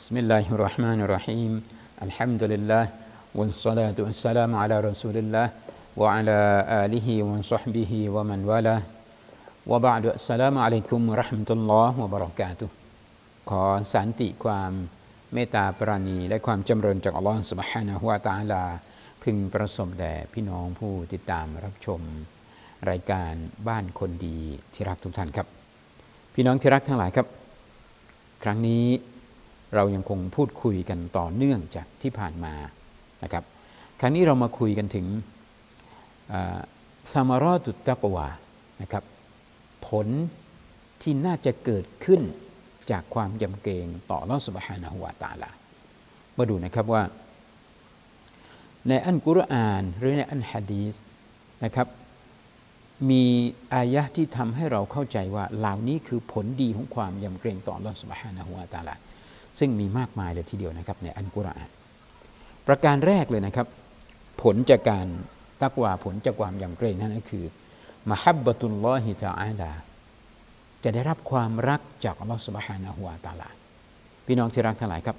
بسم الله الرحمن الرحيم الحمد لله والصلاة والسلام على رسول الله وعلى آله وصحبه ومن والاه وبعد السلام عليكم ورحمة الله وبركاته ขอสันติความเมตตาปราณี และความจำเริญจากอัลลอฮฺสุบฮานะฮุวาตาลา พึงประสบแด่พี่น้องผู้ติดตามรับชม รายการบ้านคนดีที่รักทุกท่านครับ พี่น้องที่รักทั้งหลายครับ ครั้งนี้ เรายังคงพูดคุยกันต่อเนื่องจากที่ผ่านมานะครับครั้งนี้เรามาคุยกันถึงซามารอตุตตะกวานะครับผลที่น่าจะเกิดขึ้นจากความยำเกรงต่อลอสุบฮานะฮุวาตาลามาดูนะครับว่า ในอันกุรอานหรือในอันฮะดีสนะครับมีอายะที่ทำให้เราเข้าใจว่าเหล่านี้คือผลดีของความยำเกรงต่อลอสุบฮานะฮุวาตาลา ซึ่งมีมากมายเลยทีเดียวนะครับในอันกุรอาน ประการแรกเลยนะครับ ผลจากการตักวาผลจากความยำเกรงนั่นก็คือมหับบตุลลอฮิตาอาลาจะได้รับความรักจากอัลลอฮฺสุบฮานะฮุวาตาลาพี่น้องที่รักทั้งหลายครับ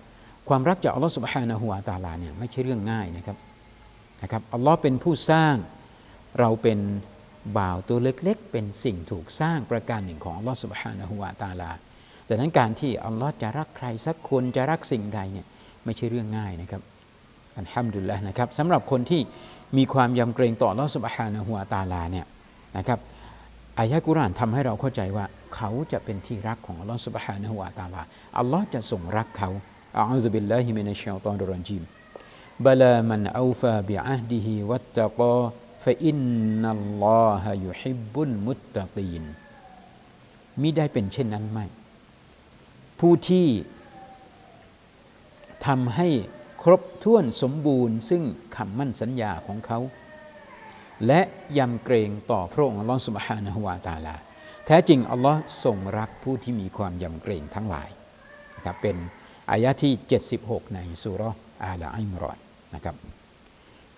ความรักจากอัลลอฮฺสุบฮานะฮุวาตาลาเนี่ยไม่ใช่เรื่องง่ายนะครับนะครับอัลลอฮ์เป็นผู้สร้างเราเป็นบ่าวตัวเล็กๆ เป็นสิ่งถูกสร้างประการหนึ่งของอัลลอฮฺสุบฮานะฮุวาตาลา ดังนั้นการที่อัลลอฮ์จะรักใครสักคนจะรักสิ่งใดเนี่ยไม่ใช่เรื่องง่ายนะครับอันห้ามดุลละนะครับสำหรับคนที่มีความยำเกรงต่ออัลลอฮฺสุบฮานะฮุวตาลาเนี่ยนะครับอายะกุรานทำให้เราเข้าใจว่าเขาจะเป็นที่รักของอัลลอฮฺสุบฮานะฮุวตาลาอัลลอฮ์จะทรงรักเขาอัลลอฮฺบิลลาฮิมินัชชัยฏอนรจีมบลามันอูฟาบิอัฮดิฮิวัตตะกอฟะอินนัลลอฮะยุฮิบบุลมุตตะกีนมิได้เป็นเช่นนั้นไม่ ผู้ที่ทำให้ครบถ้วนสมบูรณ์ ซึ่งคำมั่นสัญญาของเขา และยำเกรงต่อพระองค์อัลลอฮฺสุบฮานะฮุวาตาลา แท้จริงอัลลอฮ์ทรงรักผู้ที่มีความยำเกรงทั้งหลายนะครับเป็นอายะที่ 76 ในสุรอาลาอิมรอนนะครับ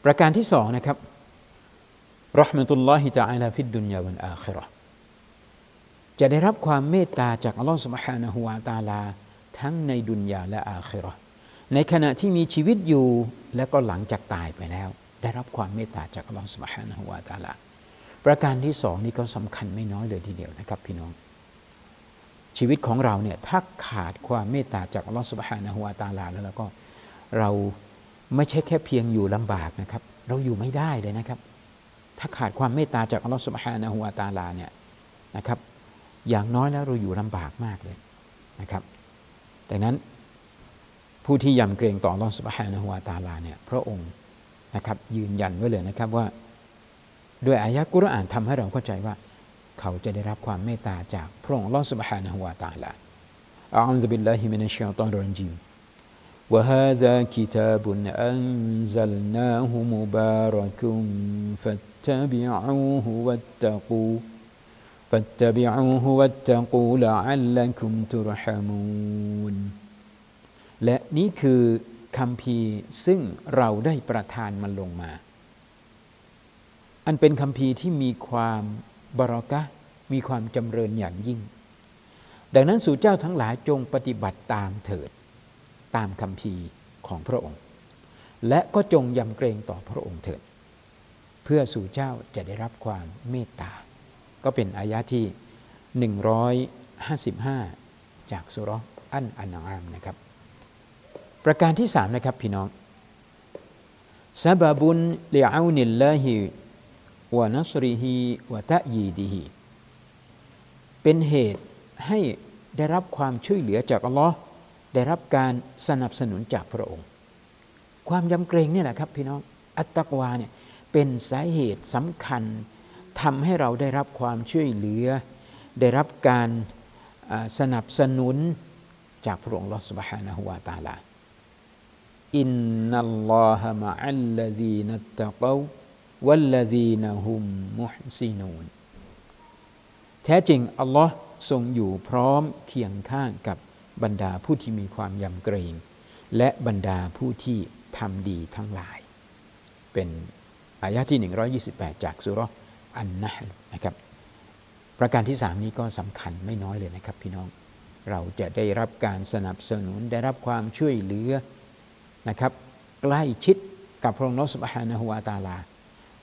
ประการที่สองนะครับรหมตุลลอฮิตะอาลาฟิดดุนยาวันอาคิรอ จะได้รับความเมตตาจากอัลลอฮฺสุบฮานะฮุวาตาลา ทั้งในดุนยาและอาคิรอในขณะที่มีชีวิตอยู่และก็หลังจากตายไปแล้ว ได้รับความเมตตาจากอัลลอฮฺสุบฮานะฮุวาตาลา ประการที่สองนี่ก็สำคัญไม่น้อยเลยทีเดียวนะครับพี่น้อง ชีวิตของเราเนี่ยถ้าขาดความเมตตาจากอัลลอฮฺสุบฮานะฮุวาตาลาแล้วแล้วก็เราไม่ใช่แค่เพียงอยู่ลำบากนะครับ เราอยู่ไม่ได้เลยนะครับ ถ้าขาดความเมตตาจากอัลลอฮฺสุบฮานะฮุวาตาลาเนี่ยนะครับ อย่างน้อยแล้วเราอยู่ลำบากมากเลยนะครับดังนั้นผู้ที่ยำเกรงต่อลอสุบฮานะฮุวาตาลาเนี่ยพระองค์นะครับยืนยันไว้เลยนะครับว่า ด้วยอายะกุรอานทำให้เราเข้าใจว่า เขาจะได้รับความเมตตาจากพระองค์ลอสุบฮานะฮุวาตาลาอัลลอฮฺบิลลาฮิมินัชชัยฏอนรจีม وهذا كتاب أنزلناه مبارك فاتبعوه واتقوا فاتبعوه واتقوا لعلكم ترحمون และนี่คือคำพีซึ่งเราได้ประทานมันลงมา อันเป็นคำพีที่มีความบารอกะมีความจำเริญอย่างยิ่ง ดังนั้นสู่เจ้าทั้งหลายจงปฏิบัติตามเถิด ตามคำพีของพระองค์ และก็จงยำเกรงต่อพระองค์เถิด เพื่อสู่เจ้าจะได้รับความเมตตา ก็เป็นอายะที่ 155 จากสุรอันอันอามนะครับ ประการที่สามนะครับพี่น้องซาบบุนเลอานิลลาฮิวานัสริฮีวะตะยีดีฮีเป็นเหตุให้ได้รับความช่วยเหลือจากอัลลอฮ์ได้รับการสนับสนุนจากพระองค์ ความยำเกรงนี่แหละครับพี่น้องอัตตกวาเนี่ยเป็นสาเหตุสำคัญ ทำให้เราได้รับความช่วยเหลือ ได้รับการสนับสนุนจากพระองค์ลอสบฮานะฮุวาตาลาอินนัลลอฮะมะอัลลดีนัตตะกววัลลดีนฮุมมุฮซินูนแท้จริง อัลลอฮ์ทรงอยู่พร้อมเคียงข้างกับบรรดาผู้ที่มีความยำเกรง และบรรดาผู้ที่ทำดีทั้งหลาย เป็นอายะที่ 128 จากสุร อันนะนะครับ ประการที่สามนี้ก็สำคัญไม่น้อยเลยนะครับ พี่น้องเราจะได้รับการสนับสนุนได้รับความช่วยเหลือนะครับ ใกล้ชิดกับพระองค์นสุบฮานะฮุวาตาลา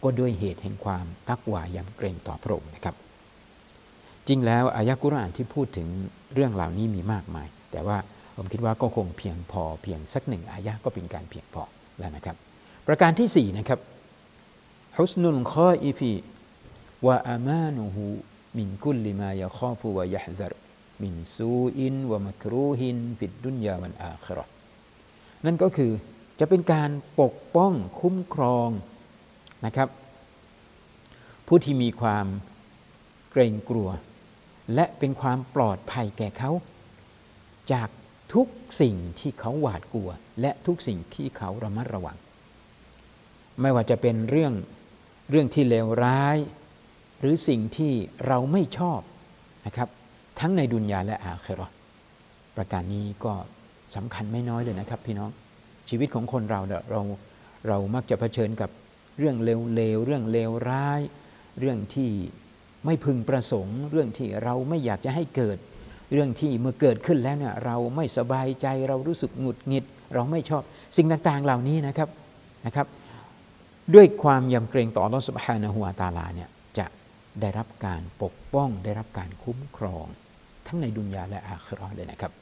ก็ด้วยเหตุแห่งความตักวายำเกรงต่อพระองค์นะครับ จริงแล้วอายะกุรอานที่พูดถึงเรื่องเหล่านี้มีมากมาย แต่ว่าผมคิดว่าก็คงเพียงพอเพียงสักหนึ่งอายะก็เป็นการเพียงพอแล้วนะครับ ประการที่4นะครับฮุสนุลคออิฟี วะอามานุฮูมินกุลลิมายะคอฟูวะยะฮซรมินซูอินวะมักรูฮินฟิดดุนยาวันอาครานั่นก็คือจะเป็นการปกป้องคุ้มครองนะครับ ผู้ที่มีความเกรงกลัว และเป็นความปลอดภัยแก่เขา จากทุกสิ่งที่เขาหวาดกลัว และทุกสิ่งที่เขาระมัดระวัง ไม่ว่าจะเป็นเรื่องเรื่องที่เลวร้าย หรือสิ่งที่เราไม่ชอบนะครับ ทั้งในดุนยาและอาคราประการนี้ก็สำคัญไม่น้อยเลยนะครับ พี่น้องชีวิตของคนเราเนี่ยเราเรามักจะเผชิญกับเรื่องเลวๆเรื่องเลวร้าย เรื่องที่ไม่พึงประสงค์ เรื่องที่เราไม่อยากจะให้เกิด เรื่องที่เมื่อเกิดขึ้นแล้วเนี่ยเราไม่สบายใจเรารู้สึกหงุดหงิด เราไม่ชอบสิ่งต่างๆเหล่านี้นะครับนะครับ ด้วยความยำเกรงต่อรอสุบฮานะฮัวตาลาเนี่ย ได้รับการปกป้องได้รับการคุ้มครอง ทั้งในดุนยาและอาคราเลยนะครับ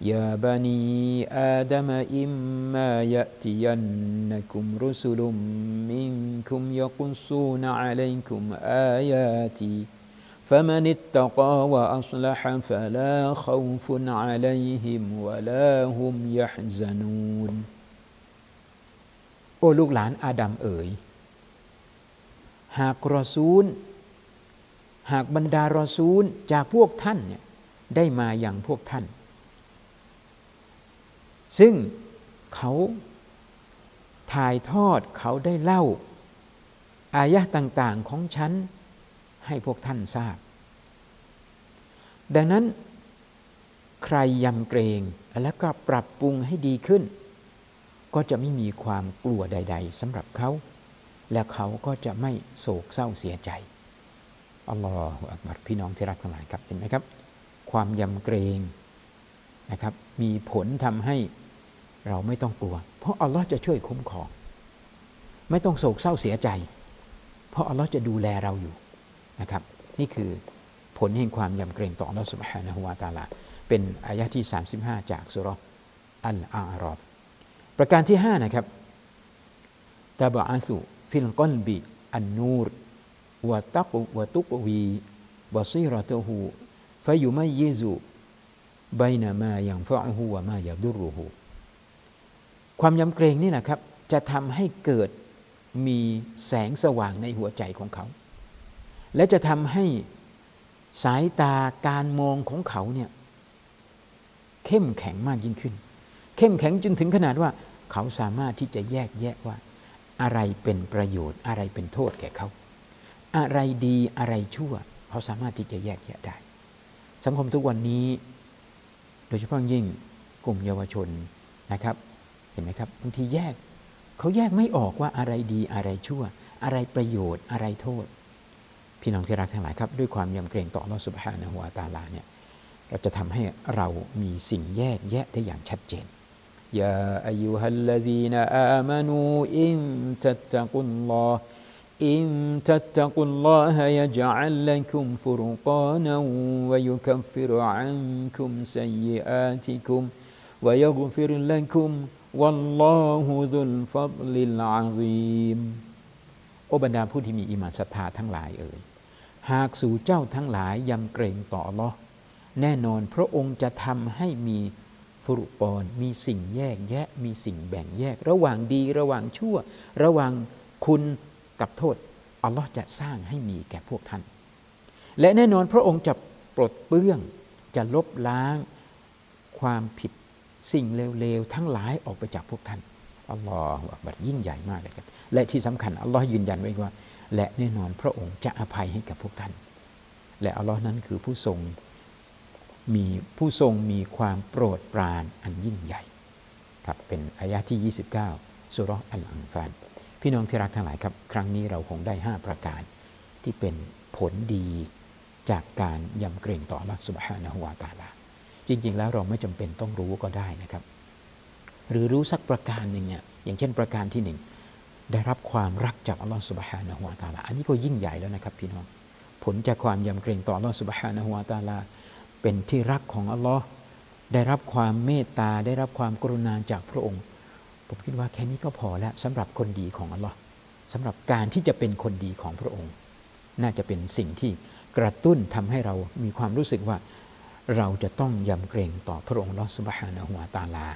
يا بني آدم إما يأتينكم رسل منكم يقصون عليكم آياتي فمن اتقى وأصلح فلا خوف عليهم ولا هم يحزنون โอ้ลูกหลานอาดัมเอ๋ย หากรอซูล หากบรรดารอซูลจากพวกท่านเนี่ยได้มาอย่างพวกท่าน ซึ่งเขาถ่ายทอดเขาได้เล่า อายะต่างๆของฉันให้พวกท่านทราบ ดังนั้นใครยำเกรงแล้วก็ปรับปรุงให้ดีขึ้น ก็จะไม่มีความกลัวใด ๆสำหรับเขา และเขาก็จะไม่โศกเศร้าเสียใจอัลลอฮฺอักบัรพี่น้องที่รักทั้งหลายครับเห็นไหมครับ ความยำเกรงนะครับ มีผลทำให้เราไม่ต้องกลัว เพราะอัลลอฮ์จะช่วยคุ้มครอง ไม่ต้องโศกเศร้าเสียใจ เพราะอัลลอฮ์จะดูแลเราอยู่นะครับ นี่คือผลแห่งความยำเกรงต่ออัลลอฮ์สุบฮานะฮุวาตาลา เป็นอายะที่ 35 จากสุรอัลอาอรอฟประการที่ 5 นะครับตาบะอาสุ ฟิลกอนบิอันนูรวะตักวะตุกวีบะซีรตหูฟยุมัยยิซุบนามายังฟะหูวะมายาดุรุหูความยำเกรงนี่นะครับ จะทำให้เกิดมีแสงสว่างในหัวใจของเขา และจะทำให้สายตาการมองของเขาเนี่ยเข้มแข็งมากยิ่งขึ้น เข้มแข็งจนถึงขนาดว่า เขาสามารถที่จะแยกแยะว่า อะไรเป็นประโยชน์ อะไรเป็นโทษแก่เขา อะไรดีอะไรชั่ว เขาสามารถที่จะแยกแยะได้ สังคมทุกวันนี้ โดยเฉพาะยิ่งกลุ่มเยาวชนนะครับ เห็นไหมครับบางทีแยกเขาแยกไม่ออกว่าอะไรดีอะไรชั่ว อะไรประโยชน์อะไรโทษ พี่น้องที่รักทั้งหลายครับ ด้วยความยำเกรงต่อลอสุบฮานะฮุวตาลาเนี่ยเราจะทำให้เรามีสิ่งแยกแยะได้อย่างชัดเจน ยาอายุฮัลลดีนอามานูอินตัตตะกุลลอฮ์อินตัตตะกุลลอฮะยะจัลลักุมฟุรุกานะวะยุคัฟฟิรุอันคุมซัยอาติคุมวะยักฟิรลักุมวัลลอฮุดุลฟัดลิลอาซีมโอบรรดาผู้ที่มีอิมานศรัทธาทั้งหลายเอ่ยหากสู่เจ้าทั้งหลายยำเกรงต่อลอแน่นอนพระองค์จะทำให้มี ฟุรุปอนมีสิ่งแยกแยะ มีสิ่งแบ่งแยก ระหว่างดีระหว่างชั่ว ระหว่างคุณกับโทษ อัลลอฮ์จะสร้างให้มีแก่พวกท่าน และแน่นอนพระองค์จะปลดเปลื้องจะลบล้างความผิดสิ่งเลวๆทั้งหลายออกไปจากพวกท่านอัลลอฮฺอักบัดยิ่งใหญ่มากเลยครับ และที่สำคัญอัลลอฮ์ยืนยันไว้ว่า และแน่นอนพระองค์จะอภัยให้กับพวกท่าน และอัลลอฮ์นั้นคือผู้ทรง มีผู้ทรงมีความโปรดปรานอันยิ่งใหญ่ครับเป็นอายะที่ 29 สุรอัลอังฟานพี่น้องที่รักทั้งหลายครับ ครั้งนี้เราคงได้ 5 ประการ ที่เป็นผลดีจากการยำเกรงต่อละสุบฮานะฮุวาตาลา จริง ๆ แล้วเราไม่จำเป็นต้องรู้ก็ได้นะครับ หรือรู้สักประการหนึ่งเนี่ยอย่างเช่นประการที่หนึ่งได้รับความรักจากอัลลอฮฺสุบฮานะฮุวาตาลา อันนี้ก็ยิ่งใหญ่แล้วนะครับพี่น้องผลจากความยำเกรงต่ออัลลอฮฺสุบฮานะฮุวาตาลา เป็นที่รักของอัลลอฮ์ได้รับความเมตตาได้รับความกรุณาจากพระองค์ ผมคิดว่าแค่นี้ก็พอแล้วสำหรับคนดีของอัลลอฮ์สำหรับการที่จะเป็นคนดีของพระองค์ น่าจะเป็นสิ่งที่กระตุ้นทำให้เรามีความรู้สึกว่าเราจะต้องยำเกรงต่อพระองค์ลอสุบฮานะฮุวาตาลา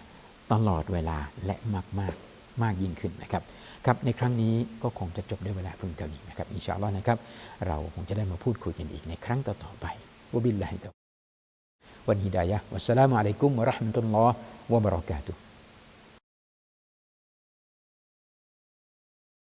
ตลอดเวลาและมากมากมากยิ่งขึ้นนะครับครับในครั้งนี้ก็คงจะจบด้วยเวลาเพียงเท่านี้นะครับอินชาอัลลอฮ์นะครับ เราคงจะได้มาพูดคุยกันอีกในครั้งต่อๆไปวบิลลาฮิตะวันฮิด